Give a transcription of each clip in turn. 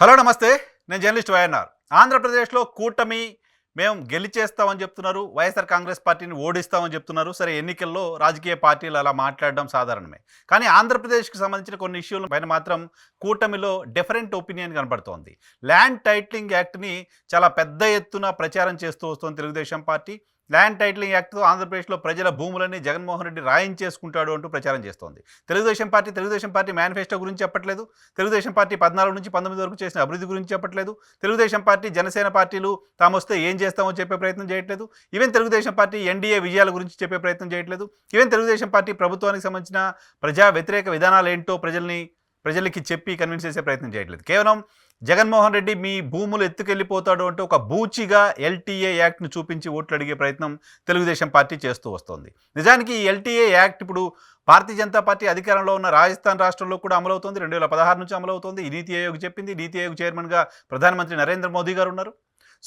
Hello నమస్తే. నేను journalist YNR. ఆంధ్రప్రదేశ్లో కూటమి మేము గెలిచేస్తామని చెప్తున్నారు. వైఎస్ఆర్ కాంగ్రెస్ పార్టీని ఓడిస్తామని చెప్తున్నారు. సరే ఎన్నికల్లో రాజకీయ పార్టీలు అలా మాట్లాడడం సాధారణమే. కానీ ఆంధ్రప్రదేశ్కి సంబంధించిన కొన్ని ఇష్యూల పైన మాత్రం కూటమిలో డిఫరెంట్ ఒపీనియన్ కనబడుతోంది ల్యాండ్ టైటిలింగ్ యాక్ట్ని చాలా పెద్ద ఎత్తున ప్రచారం చేస్తూ వస్తోంది తెలుగుదేశం పార్టీ. ల్యాండ్ టైటిలింగ్ యాక్ట్తో ఆంధ్రప్రదేశ్లో ప్రజల భూములని జగన్మోహన్ రెడ్డి రాయించేసుకుంటాడు అంటూ ప్రచారం చేస్తోంది. Telugu Desam party Telugu Desam party manifesto గురించి చెప్పట్లేదు. తెలుగుదేశం పార్టీ పద్నాలుగు నుంచి పంతొమ్మిది వరకు చేసిన అభివృద్ధి గురించి చెప్పట్లేదు. తెలుగుదేశం పార్టీ జనసేన పార్టీలు తాము వస్తే ఏం చేస్తామో చెప్పే ప్రయత్నం చేయట్లేదు. ఈవెన్ తెలుగుదేశం పార్టీ ఎన్డీఏ విజయాల గురించి చెప్పే ప్రయత్నం చేయట్లేదు. ఈవెన్ తెలుగుదేశం పార్టీ ప్రభుత్వానికి సంబంధించిన ప్రజా వ్యతిరేక విధానాలు ఏంటో ప్రజల్ని ప్రజలకి చెప్పి కన్విన్స్ చేసే ప్రయత్నం చేయట్లేదు. కేవలం జగన్మోహన్ రెడ్డి మీ భూములు ఎత్తుకెళ్ళిపోతాడు అంటే ఒక బూచిగా ఎల్టీఏ యాక్ట్ను చూపించి ఓట్లు అడిగే ప్రయత్నం తెలుగుదేశం పార్టీ చేస్తూ వస్తోంది. నిజానికి ఈ ఎల్టీఏ యాక్ట్ ఇప్పుడు భారతీయ జనతా పార్టీ అధికారంలో ఉన్న రాజస్థాన్ రాష్ట్రంలో కూడా అమలవుతుంది. రెండు వేల పదహారు నుంచి అమలవుతోంది. ఈ నీతి ఆయోగ్ చెప్పింది. నీతి ఆయోగ్ చైర్మన్గా ప్రధానమంత్రి నరేంద్ర మోదీ గారు ఉన్నారు.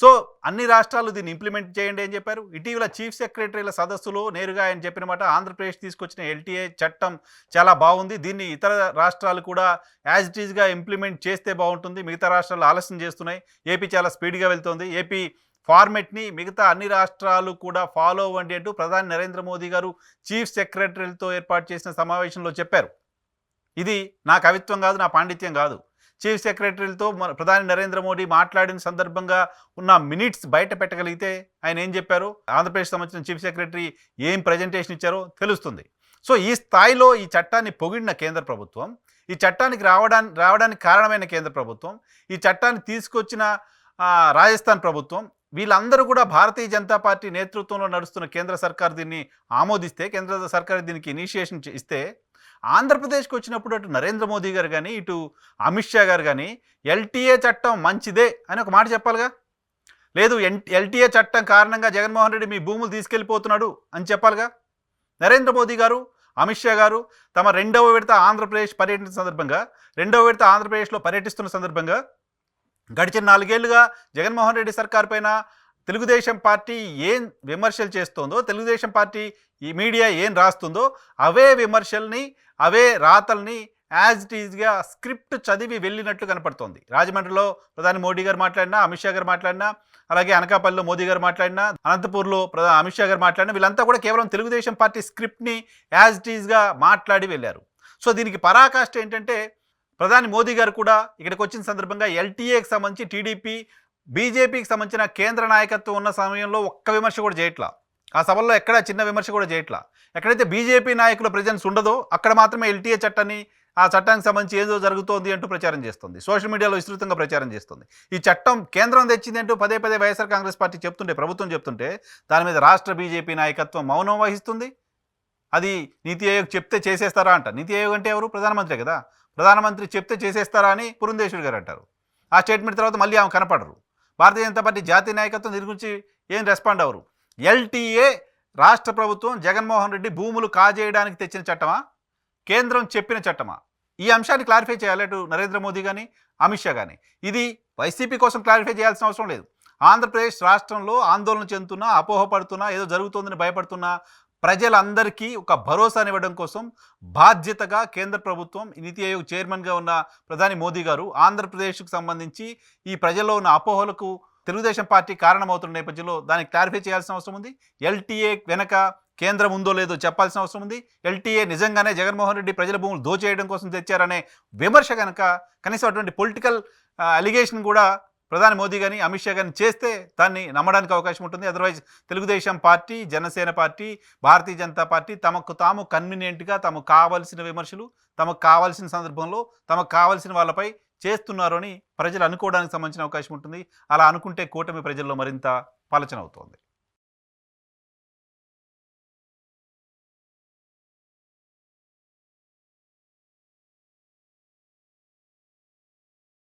సో అన్ని రాష్ట్రాలు దీన్ని ఇంప్లిమెంట్ చేయండి అని చెప్పారు. ఇటీవల చీఫ్ సెక్రటరీల సదస్సులో నేరుగా ఆయన చెప్పిన మాట ఆంధ్రప్రదేశ్ తీసుకొచ్చిన ఎల్టీఏ చట్టం చాలా బాగుంది. దీన్ని ఇతర రాష్ట్రాలు కూడా యాజ్ ఇట్ ఈజ్గా ఇంప్లిమెంట్ చేస్తే బాగుంటుంది. మిగతా రాష్ట్రాలు ఆలస్యం చేస్తున్నాయి. ఏపీ చాలా స్పీడ్గా వెళ్తుంది. ఏపీ ఫార్మెట్ని మిగతా అన్ని రాష్ట్రాలు కూడా ఫాలో అవ్వండి అంటూ ప్రధాని నరేంద్ర మోదీ గారు చీఫ్ సెక్రటరీలతో ఏర్పాటు చేసిన సమావేశంలో చెప్పారు. ఇది నా కవిత్వం కాదు నా పాండిత్యం కాదు. చీఫ్ సెక్రటరీలతో మన ప్రధాని నరేంద్ర మోడీ మాట్లాడిన సందర్భంగా ఉన్న మినిట్స్ బయట పెట్టగలిగితే ఆయన ఏం చెప్పారు? ఆంధ్రప్రదేశ్ సంబంధించిన చీఫ్ సెక్రటరీ ఏం ప్రజెంటేషన్ ఇచ్చారో తెలుస్తుంది. సో ఈ స్థాయిలో ఈ చట్టాన్ని పొగిడిన కేంద్ర ప్రభుత్వం ఈ చట్టానికి రావడానికి రావడానికి కారణమైన కేంద్ర ప్రభుత్వం ఈ చట్టాన్ని తీసుకొచ్చిన రాజస్థాన్ ప్రభుత్వం వీళ్ళందరూ కూడా భారతీయ జనతా పార్టీ నేతృత్వంలో నడుస్తున్న కేంద్ర సర్కార్ దీన్ని ఆమోదిస్తే కేంద్ర సర్కార్ దీనికి ఇనిషియేషన్ ఇస్తే ఆంధ్రప్రదేశ్కి వచ్చినప్పుడు అటు నరేంద్ర మోదీ గారు కానీ ఇటు అమిత్ షా గారు కానీ ఎల్టీఏ చట్టం మంచిదే అని ఒక మాట చెప్పాలిగా? లేదు ఎన్ ఎల్టీఏ చట్టం కారణంగా జగన్మోహన్ రెడ్డి మీ భూములు తీసుకెళ్ళిపోతున్నాడు అని చెప్పాలిగా? నరేంద్ర మోదీ గారు అమిత్ షా గారు తమ రెండవ విడత ఆంధ్రప్రదేశ్ పర్యటన సందర్భంగా రెండవ విడత ఆంధ్రప్రదేశ్లో పర్యటిస్తున్న సందర్భంగా గడిచిన నాలుగేళ్ళుగా జగన్మోహన్ రెడ్డి సర్కార్ పైన తెలుగుదేశం పార్టీ ఏం విమర్శలు చేస్తోందో తెలుగుదేశం పార్టీ ఈ మీడియా ఏం రాస్తుందో అవే విమర్శల్ని అవే రాతల్ని యాజ్ ఇట్ ఈజ్గా స్క్రిప్ట్ చదివి వెళ్ళినట్లు కనపడుతోంది. రాజమండ్రిలో ప్రధాని మోడీ గారు మాట్లాడినా అమిత్ షా గారు మాట్లాడినా అలాగే అనకాపల్లిలో మోదీ గారు మాట్లాడినా అనంతపూర్లో ప్రధాని అమిత్ షా గారు మాట్లాడినా వీళ్ళంతా కూడా కేవలం తెలుగుదేశం పార్టీ స్క్రిప్ట్ని యాజ్ ఇట్ ఈజ్గా మాట్లాడి వెళ్ళారు. సో దీనికి పరాకాష్ట ఏంటంటే ప్రధాని మోదీ గారు కూడా ఇక్కడికి వచ్చిన సందర్భంగా ఎల్టీఏకి సంబంధించి టీడీపీ బీజేపీకి సంబంధించిన కేంద్ర నాయకత్వం ఉన్న సమయంలో ఒక్క విమర్శ కూడా చేయట్లా. ఆ సభల్లో ఎక్కడ చిన్న విమర్శ కూడా చేయట్లా. ఎక్కడైతే బీజేపీ నాయకుల ప్రెజెన్స్ ఉండదో అక్కడ మాత్రమే ఎల్టీఏ చట్టాన్ని ఆ చట్టానికి సంబంధించి ఏదో జరుగుతోంది అంటూ ప్రచారం చేస్తుంది. సోషల్ మీడియాలో విస్తృతంగా ప్రచారం చేస్తుంది. ఈ చట్టం కేంద్రం తెచ్చింది అంటూ పదే పదే వైఎస్ఆర్ కాంగ్రెస్ పార్టీ చెప్తుంటే ప్రభుత్వం చెప్తుంటే దాని మీద రాష్ట్ర బీజేపీ నాయకత్వం మౌనం వహిస్తుంది. అది నీతి ఆయోగ్ చెప్తే చేసేస్తారా అంట. నీతి ఆయోగ్ అంటే ఎవరు? ప్రధానమంత్రి కదా. ప్రధానమంత్రి చెప్తే చేసేస్తారా అని పురంధేశ్వరి గారు అంటారు. ఆ స్టేట్మెంట్ తర్వాత మళ్ళీ ఆమె కనపడరు. భారతీయ జనతా పార్టీ జాతీయ నాయకత్వం దీని గురించి ఏం రెస్పాండ్ అవ్వరు? ఎల్టీఏ రాష్ట్ర ప్రభుత్వం జగన్మోహన్ రెడ్డి భూములు కాజేయడానికి తెచ్చిన చట్టమా? కేంద్రం చెప్పిన చట్టమా? ఈ అంశాన్ని క్లారిఫై చేయాలి. అటు నరేంద్ర మోదీ కానీ అమిత్ షా కానీ ఇది వైసీపీ కోసం క్లారిఫై చేయాల్సిన అవసరం లేదు. ఆంధ్రప్రదేశ్ రాష్ట్రంలో ఆందోళన చెందుతున్నా అపోహపడుతున్నా ఏదో జరుగుతోందని భయపడుతున్నా ప్రజలందరికీ ఒక భరోసానివ్వడం కోసం బాధ్యతగా కేంద్ర ప్రభుత్వం నీతి ఆయోగ్ చైర్మన్గా ఉన్న ప్రధాని మోదీ గారు ఆంధ్రప్రదేశ్కు సంబంధించి ఈ ప్రజల్లో ఉన్న అపోహలకు తెలుగుదేశం పార్టీ కారణమవుతున్న నేపథ్యంలో దాన్ని క్లారిఫై చేయాల్సిన అవసరం ఉంది. ఎల్టీఏ వెనక కేంద్రం ఉందో లేదో చెప్పాల్సిన అవసరం ఉంది. ఎల్టీఏ నిజంగానే జగన్మోహన్ రెడ్డి ప్రజల భూములు దోచేయడం కోసం తెచ్చారనే విమర్శ కనుక కనీసం అటువంటి పొలిటికల్ అలిగేషన్ కూడా ప్రధాని మోదీ కానీ అమిత్ షా కానీ చేస్తే దాన్ని నమ్మడానికి అవకాశం ఉంటుంది. Otherwise Telugu Desam party Janasena party Bharatiya Janata party తమకు తాము కన్వీనియంట్గా తమకు కావాల్సిన విమర్శలు తమకు కావాల్సిన సందర్భంలో తమకు కావాల్సిన వాళ్ళపై చేస్తున్నారు అని ప్రజలు అనుకోవడానికి సంబంధించిన అవకాశం ఉంటుంది. అలా అనుకుంటే కూటమి ప్రజల్లో మరింత పలచన అవుతోంది